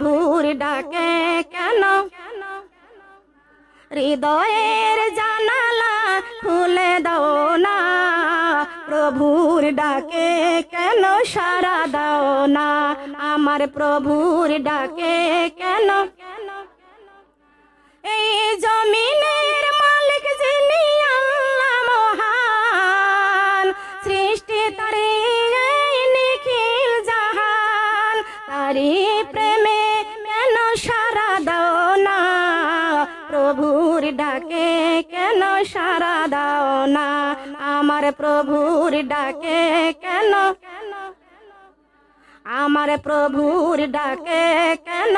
প্রভুর ডাকে কেন? হৃদয়ের জানালা খুলে দাও না। প্রভুর ডাকে কেন সারা দাও না? আমার প্রভুর ডাকে কেন? এই জমিনের মালিক যিনি আল্লাহ মহান, সৃষ্টি তারি নিখিল জাহান তারি ডাকে কেন সারা দাও না? আমার প্রভুর ডাকে কেন? আমার প্রভুর ডাকে কেন?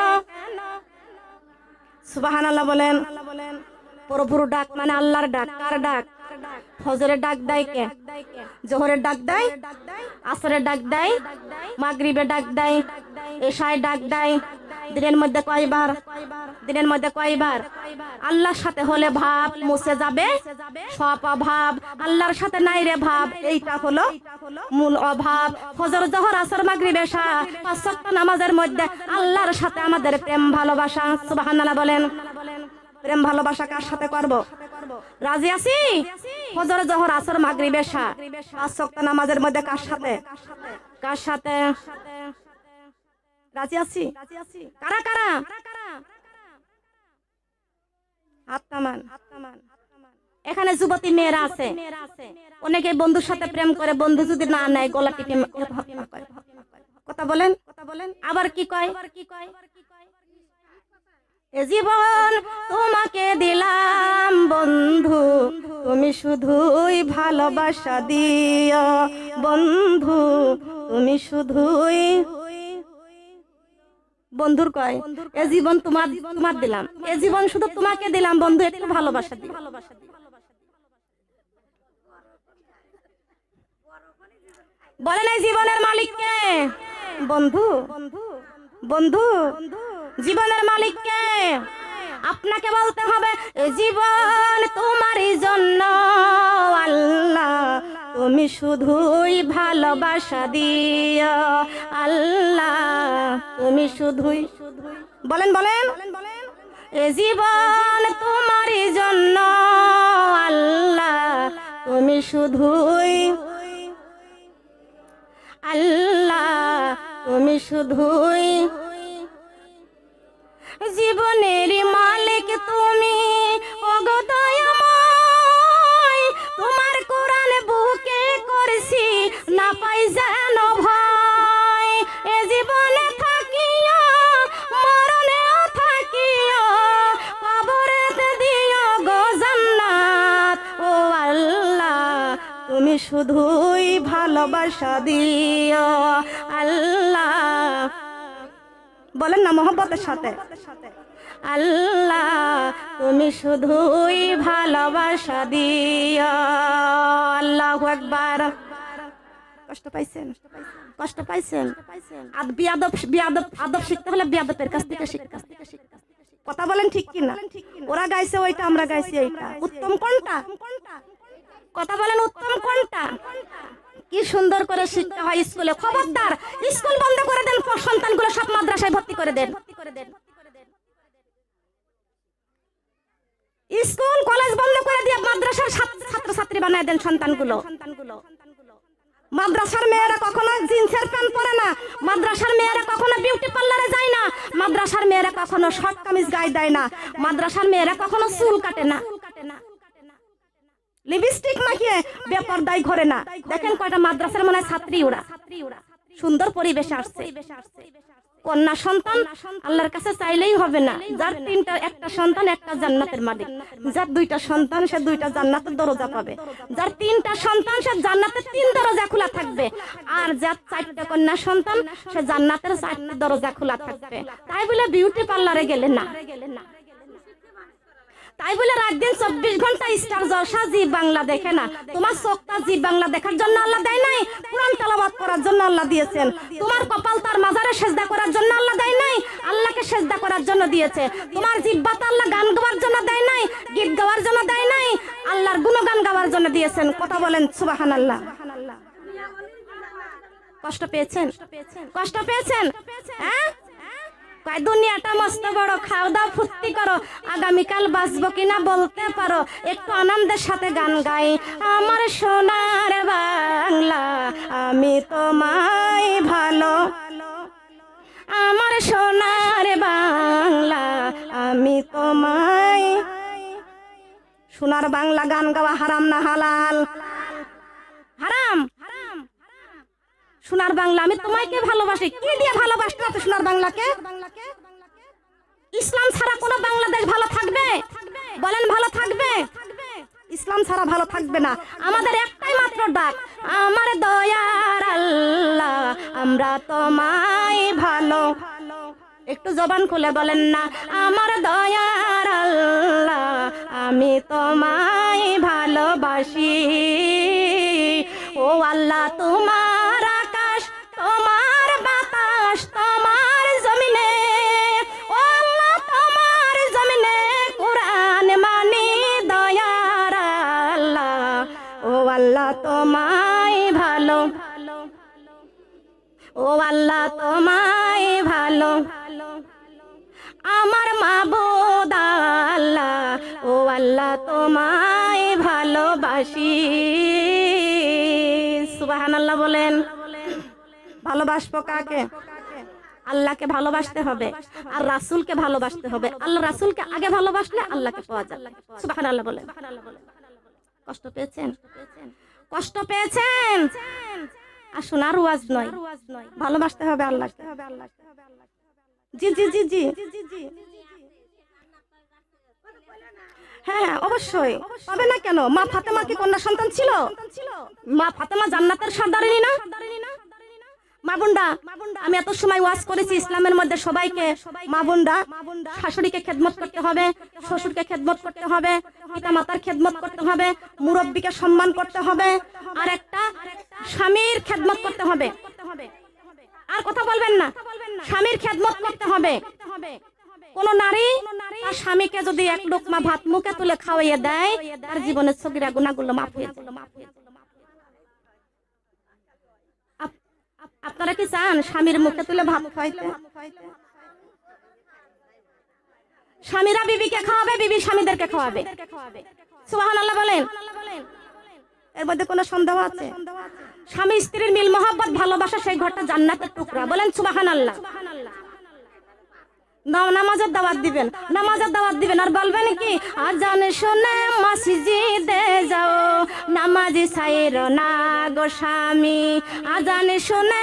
সুবাহান আল্লাহ বলেন, প্রভুর ডাক মানে আল্লাহর ডাক। কার ডাক? ফজরের ডাক দেয় কে? জোহরের ডাক দেয়? আসরের ডাক দেয়? মাগরিবের ডাক দেয়? এশায় ডাক দেয়? দিনের মধ্যে কয়বার? দিনের মধ্যে কয়বার? আল্লাহর সাথে হলে ভাব মুছে যাবে, সব অভাব। আল্লাহর সাথে নাই রে ভাব, এইটা হলো মূল অভাব। ফজর, জহর, আসর, মাগরিব, এশা, পাঁচ নামাজের মধ্যে আল্লাহর সাথে আমাদের প্রেম ভালোবাসা। সুবহানাল্লাহ বলেন। প্রেম ভালোবাসা কার সাথে করব? রাজি আছি? ফজর, জহর, আসর, মাগরিব, এশা, পাঁচ নামাজের মধ্যে কার সাথে? কার সাথে? রাজি আছি? কারা কারা? হাত নামান এখানে যুবতী মেয়েরা আছে। অনেকে বন্ধুর সাথে প্রেম করে, বন্ধু যদি না নেয়, গলা টিপে কথা বলেন কথা বলেন? আবার কি কয়? জীবন তোমাকে দিলাম, বন্ধু। তুমি শুধুই ভালোবাসা দিও, বন্ধু। তুমি শুধুই বন্ধুর কয় এ জীবন তোমার তোমার দিলাম। এ জীবন শুধু তোমাকে দিলাম বন্ধু একটু ভালোবাসা দিও বলেন এই জীবনের মালিককে? বন্ধু বন্ধু বন্ধু জীবনের মালিককে। আপনাকে বলতে হবে এ জীবন তোমারই জন্য। তুমি শুধুই ভালোবাসা দিও। আল্লাহ, তুমি শুধুই বলেন বলেন। এ জীবন তোমারই জন্য। আল্লাহ, তুমি শুধুই আল্লাহ, তুমি শুধুই জীবনের মালিক তুমি। অগদয়ময় ভালোবাসা দিও আল্লাহ, বলেন না, মোহব্বতের সাথে। আল্লাহ, তুমি শুধুই ভালোবাসা দিও আল্লাহ একবার কষ্ট পাইছেন? কষ্ট পাইছেন? আর বিয়াদব বিয়াদব, আদব শিখতে হলে বিয়াদবের কাছ থেকে শিখতে। কথা বলেন ঠিক কিনা? ওরা গাইছে ওইটা, আমরা গাইছি এইটা। উত্তম কোনটা? কথা বলেন উত্তম কোনটা? কি সুন্দর করে শিখতে হয় স্কুলে। খবরদার, স্কুল বন্ধ করে দেন, সন্তানগুলো সব মাদ্রাসায় ভর্তি করে দেন। স্কুল, কলেজ বন্ধ করে দিয়ে মাদ্রাসার ছাত্র ছাত্রী বানায় দেন সন্তানগুলো। মাদ্রাসার মেয়েরা কখনো জিন্সের প্যান্ট পরে না। মাদ্রাসার মেয়েরা কখনো বিউটি পার্লারে যায় না। মাদ্রাসার মেয়েরা কখনো শর্ট কামিজ গায়ে দেয় না। মাদ্রাসার মেয়েরা কখনো চুল কাটে না। লিপস্টিক মাখিয়ে বেপরদাই ঘরে না। দেখেন কয়টা মাদ্রাসার মনে ছাত্রী ওরা। সুন্দর পরিবেশে আসছে। কন্যা সন্তান আল্লাহর কাছে চাইলেই হবে না। যার তিনটা একটা সন্তান একটা জান্নাতের মালিক। যার দুইটা সন্তান সে দুইটা জান্নাতের দরজা পাবে। যার তিনটা সন্তান সে জান্নাতের তিন দরজা খোলা থাকবে। আর যার চারটা কন্যা সন্তান সে জান্নাতের চারটি দরজা খোলা থাকবে। তাই বলে বিউটি পার্লারে গেলে না। তাই বলে রাত দিন চব্বিশ ঘণ্টা স্টার জলসা জি বাংলা দেখে না। তোমার চোখটা জি বাংলা দেখার জন্য আল্লাহ দেয় নাই, কোরআন তালাবাদ করার জন্য আল্লাহ দিয়েছেন। তোমার কপাল তার মাজারে সেজদা করার জন্য আল্লাহ দেয় নাই, আল্লাহকে সেজদা করার জন্য দিয়েছে। তোমার জিব্বাত আল্লাহ গান গাওয়ার জন্য দেয় নাই, গীত গাওয়ার জন্য দেয় নাই, আল্লাহর গুণগান গাওয়ার জন্য দিয়েছেন। কথা বলেন সুবাহান আল্লাহ কষ্ট পেয়েছেন? কষ্ট পেয়েছেন? হ্যাঁ? দুনিয়াটা মস্ত বড়, খাও দাও, ফুর্তি করো, আগামীকাল বাঁচবো কিনা বলতে পারো, একটু আনন্দের সাথে গান গাই। আমার সোনার বাংলা, আমি তোমায় ভালো। আমার সোনার বাংলা, আমি তোমায় সোনার বাংলা গান গাওয়া হারাম না, হালাল হারাম হারাম সোনার বাংলা, আমি তোমাকে ভালোবাসি। কি দিয়ে ভালোবাসতে হবে সোনার বাংলাকে? ইসলাম ছাড়া কোনো বাংলাদেশ ভালো থাকবে? বলেন ভালো থাকবে? ইসলাম ছাড়া ভালো থাকবে না। আমাদের একটাই মাত্র ডাক, আমার দয়ার আল্লাহ, আমরা তোমায় ভালো। একটু জবান খুলে বলেন না, আমার দয়ার আল্লাহ, আমি তোমায় ভালোবাসি। ও আল্লাহ, তোমার আল্লাহ তোমায় ভালো। ও আল্লাহ তোমায় ভালো। আমার মাবুদ আল্লাহ, ও আল্লাহ তোমায় ভালোবাসি। সুবাহান আল্লাহ বলেন। ভালোবাসবো কাকে? আল্লাহকে ভালোবাসতে হবে। আর রাসূলকে ভালোবাসতে হবে। আল্লাহ রাসুলকে আগে ভালোবাসলে আল্লাহকে পাওয়া যাবে। সুবাহান আল্লাহ বলেন। কষ্ট পেয়েছেন? কষ্ট পেয়েছেন? আর ওয়াজ নয়। ভালোবাসতে হবে আল্লাহ জি জি জি জি। হ্যাঁ হ্যাঁ, অবশ্যই। হবে না কেন? মা ফাতেমা কি কন্যা সন্তান ছিল? মা ফাতেমা জান্নাতের সর্দারিনী না? মা আমি এত সময় ওয়াজ করেছি ইসলামের মধ্যে সবাইকে। মা শাশুড়িকে খেদমত করতে হবে, শ্বশুরকে খেদমত করতে হবে পিতা মাতার খেদমত করতে হবে, মুরব্বীকে সম্মান করতে হবে, আর একটা স্বামীর খেদমত করতে হবে। আর কথা বলবেন না, স্বামীর খেদমত করতে হবে। কোন নারী তার স্বামীকে যদি এক লোকমা ভাত মুখে তুলে খাওয়াইয়ে দেয়, তার জীবনের ছবিরা গুণাগুলো মাফ হয়ে যায়। আপ- আপ- আপনারা কি চান স্বামীর মুখে তুলে ভাত খাইতে স্বামীরা বিবিকে খাওয়াবে, বিবি স্বামীদেরকে খাওয়াবে। সুবাহান আল্লাহ বলেন। এর মধ্যে কোনো সন্দেহ আছে? স্বামী স্ত্রীর মিল মহব্বত, ভালোবাসা সেই ঘরটা জান্নাতের টুকরা। বলেন সুবাহান আল্লাহ নামাজের দাওয়াত দিবেন। নামাজের দাওয়াত দিবেন। আর বলবেন কি, আজান শুনে মসজিদে যাও। নামাজি সাইর না গো স্বামী। আজান শুনে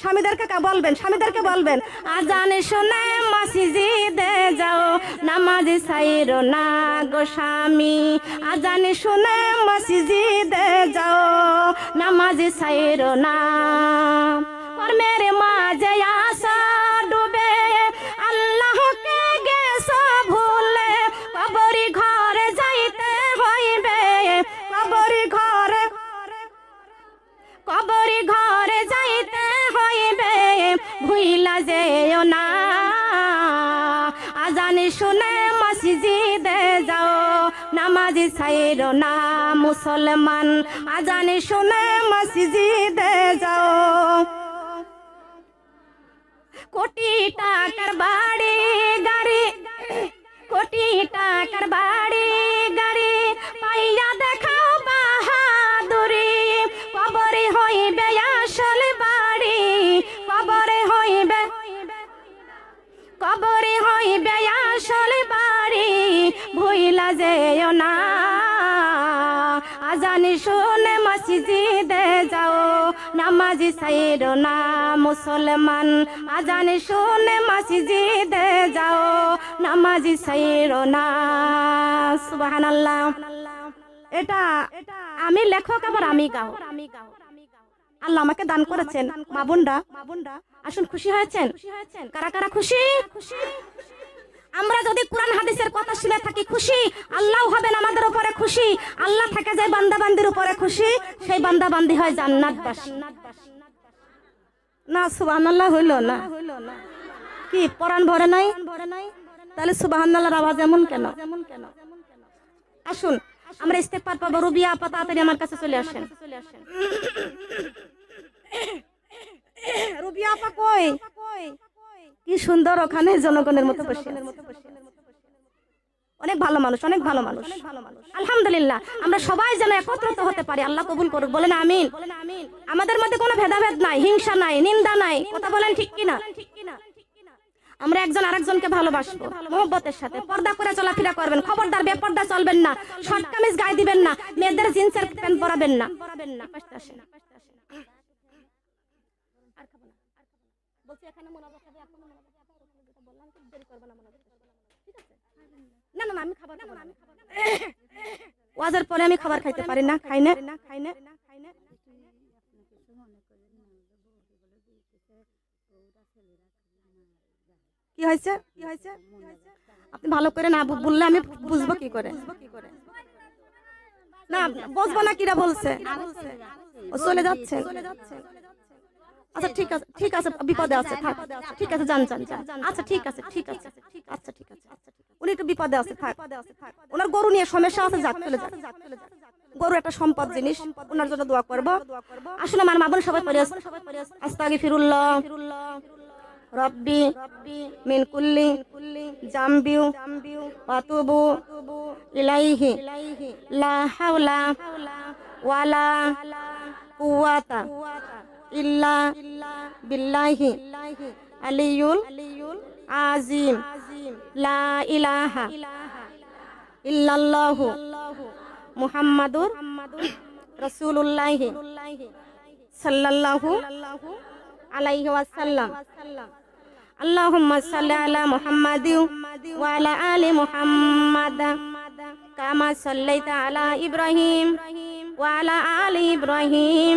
স্বামীদেরকে বলবেন স্বামীদেরকে বলবেন, আজান শুনে মসজিদে যাও। নামাজি সাইর না গো স্বামী। আজান শুনে মসজিদে যাও। নামাজি সাইর না। কর্মের মাঝে ভুইলা যেও না। আজানি শুনে মসজিদে যাও, নামাজি সাইর না মুসলমান। আজানি শুনে মসজিদে যাও। কোটি টাকার বাড়ি, গাড়ি, কোটি টাকার বাড়ি, গাড়ি, পাইয়া দেখাও বাহাদুরি। কবরে হইবে আসল বাড়ি মসজিদে যাও, নামাজি সাইর না মুসলমান। আজানি শুনে মসজিদে যাও, নামাজি সাইর না। সুবহানাল্লাহ। এটা আমি লেখক আবার আমি গাও। আল্লাহ আমাকে দান করেছেন, মা বোনরা। আসুন খুশি হয়েছেন? কারা কারা খুশি খুশি? আমরা যদি কোরআন হাদিসের কথা শুনে থাকি খুশি, আল্লাহ হবেন আমাদের উপরে খুশি। আল্লাহ থাকে যায় বান্দা বান্দির উপরে খুশি, সেই বান্দা বান্দি হয় জান্নাতবাসী। না, সুবহানাল্লাহ হইল না। কি, পরাণ ভরে নাই? তাহলে সুবহানাল্লাহর আওয়াজ এমন কেন? আসুন, আমরা ইস্তেগফার পাবো। রুবিয়া আপা, তাড়াতাড়ি আমার কাছে চলে আসেন। রুবিয়া আপা কই? কি সুন্দর ওখানে জনগণের মতো অনেক ভালো মানুষ, অনেক ভালো মানুষ। আলহামদুলিল্লাহ, আমরা সবাই যেন একত্রিত হতে পারি, আল্লাহ কবুল করুক। বলেন আমিন। আমাদের মধ্যে কোনো ভেদাভেদ নাই, হিংসা নাই, নিন্দা নাই। কথা বলেন ঠিক কিনা? আমরা একজন আরেকজনকে ভালোবাসবো, মোহব্বতের সাথে। পর্দা করে চলাফেরা করবেন, খবরদার, বেপর্দা চলবেন না। শর্ট কামিজ গায়ে দিবেন না, মেয়েদের জিন্সের প্যান্ট পরাবেন না মোনাজাত হবে, এখনও মোনাজাত হবে, আর ওখানে যেটা বললাম, একটু দেরি করবে না করতে। ঠিক আছে? না না না আমি খাবার খাব না। ওয়াজের পরে আমি খাবার খাইতে পারি না খাই না। খাই না। খাই না। কি হয়েছে? কি হয়েছে? আপনি ভালো করে না বললে আমি বুঝব কি করে? না বুঝব না কিরা বলছে। ও চলে যাচ্ছে। আচ্ছা ঠিক আছে ঠিক আছে, বিপদে আছে, থাক। ঠিক আছে, যান যান যান। আচ্ছা ঠিক আছে ঠিক আছে আচ্ছা ঠিক আছে। উনি একটু বিপদে আছে, থাক। ওনার গরু নিয়ে সমস্যা আছে, যাক, চলে যাক। গরু একটা সম্পদ জিনিস, ওনার জন্য দোয়া করব। আসলে আমার মা বোন সবাই পড়ে আছে। আস্তাগফিরুল্লাহ, রব্বি মিন কুল্লি জামবিউ, ওয়াতুবু ইলাইহি, লা হাওলা ওয়ালা কুওয়াতা। ইল্লা বিল্লাহি আলিয়ুল আজিম লা ইলাহা ইল্লাল্লাহু মুহাম্মাদুর রাসূলুল্লাহি সাল্লাল্লাহু আলাইহি ওয়াসাল্লাম। আল্লাহুম্মা সাল্লি আলা মুহাম্মাদি ওয়া আলা আলি মুহাম্মাদ ইব্রাহিম ওয়া আলি ইব্রাহিম।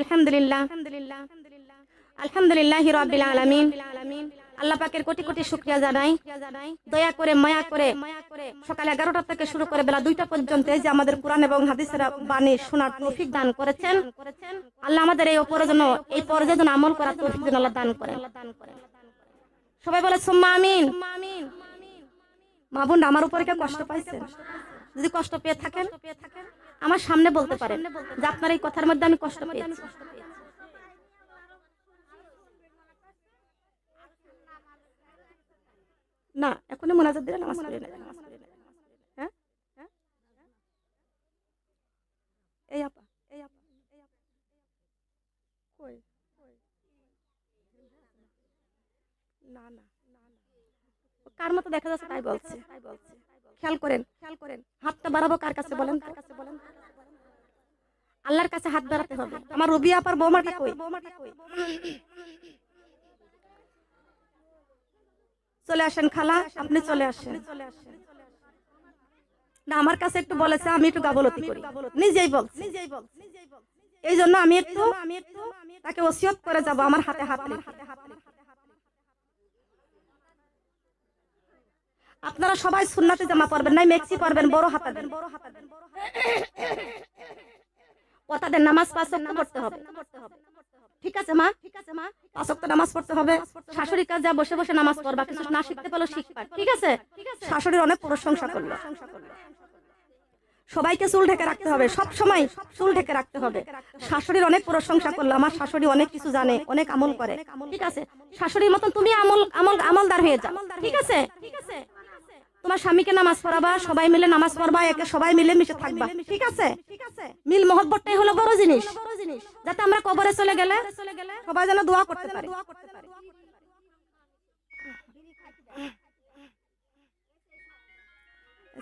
আলহামদুলিল্লাহ। আল্লাহ কোটি কোটি শুক্রিয়া জানাই। দয়া করে, মায়া করে সকাল এগারোটা থেকে শুরু করে বেলা দুইটা পর্যন্ত যে আমাদের কোরআন এবং হাদিসের বাণী শোনার তৌফিক দান করেছেন। আল্লাহ আমাদের এই অপরজন, এই পর্যজন আমল করার তৌফিক যেন আল্লাহ দান করে সবাই বলে, সোম্মা আমিন। মা বোন আমার উপরে কেউ কষ্ট পাইছে? যদি কষ্ট পেয়ে থাকেন পেয়ে থাকেন আমার সামনে বলতে পারেন যে আপনার এই কথার মধ্যে আমি কষ্ট পেয়েছি। না এখনই মোনাজাত দিলে নামাজ পড়ে হ্যাঁ? হ্যাঁ? এই আপা এই আপা এই আপা। কই? না না। না, না। কার মতো দেখা যাচ্ছে তাই বলছে? তাই বলছে। খেয়াল করেন খেয়াল করেন। হাতটা বাড়াবো কার কাছে বলেন কার কাছে বলেন আল্লাহর কাছে হাত বাড়াতে হবে। আমার রবি আপার বৌমাটা কই? চলে আসেন খালা, আপনি চলে আসেন। না, আমার কাছে একটু বলেছে, আমি একটু গাবলতি করি। নিজেই বল নিজেই বল এই জন্য আমি একটু আমি একটু তাকে ওসিয়ত করে যাব, আমার হাতে হাত রেখে। আপনারা সবাই সুন্নাতে জামা পরবেন, নাই মেক্সি পরবেন, বড় হাতা দেন। বড় হাতা দেন ওতাদের নামাজ পাঁচ ওয়াক্ত পড়তে হবে। ঠিক আছে, মা? ঠিক আছে মা পাঁচ ওয়াক্ত নামাজ পড়তে হবে। শাশুড়ি কাজ যা বসে বসে নামাজ পড়বা, কিছু না শিখতে পারল শিখবা। ঠিক আছে? শাশুড়ির অনেক প্রশংসা করল। সবাইকে চুল ঢেকে রাখতে হবে। সব সময় চুল ঢেকে রাখতে হবে। শাশুড়ির অনেক প্রশংসা করল। আমার শাশুড়ি অনেক কিছু জানে, অনেক আমল করে। ঠিক আছে? শাশুড়ির মতন তুমি আমল আমল আমলদার হয়ে যাও। ঠিক আছে ঠিক আছে? তোমার স্বামীকে নামাজ পড়াবা, সবাই মিলে নামাজ পড়বা, একে সবাই মিলে মিশে থাকবা। ঠিক আছে? মিল মহব্বতটাই হলো বড় জিনিস। যাতে আমরা কবরে চলে গেলে সবাই যেন দোয়া করতে পারে।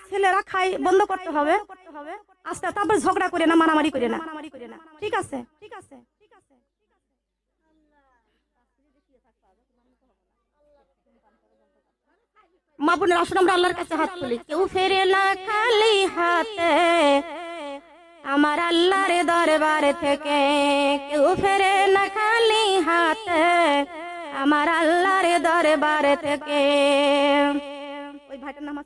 ছেলেরা খাই বন্ধ করতে হবে। আস্তে, তারপর ঝগড়া করে না, মারামারি করে না। ঠিক আছে ঠিক আছে? মা বোনের আসুন আমরা আল্লাহর কাছে হাত তুলি। কেউ ফেরে না খালি হাতে। আমার আল্লাহর দরবার থেকে কেউ ফেরে না খালি হাতে। আমার আল্লাহর দরবার থেকে। ওই ভাইটার নাম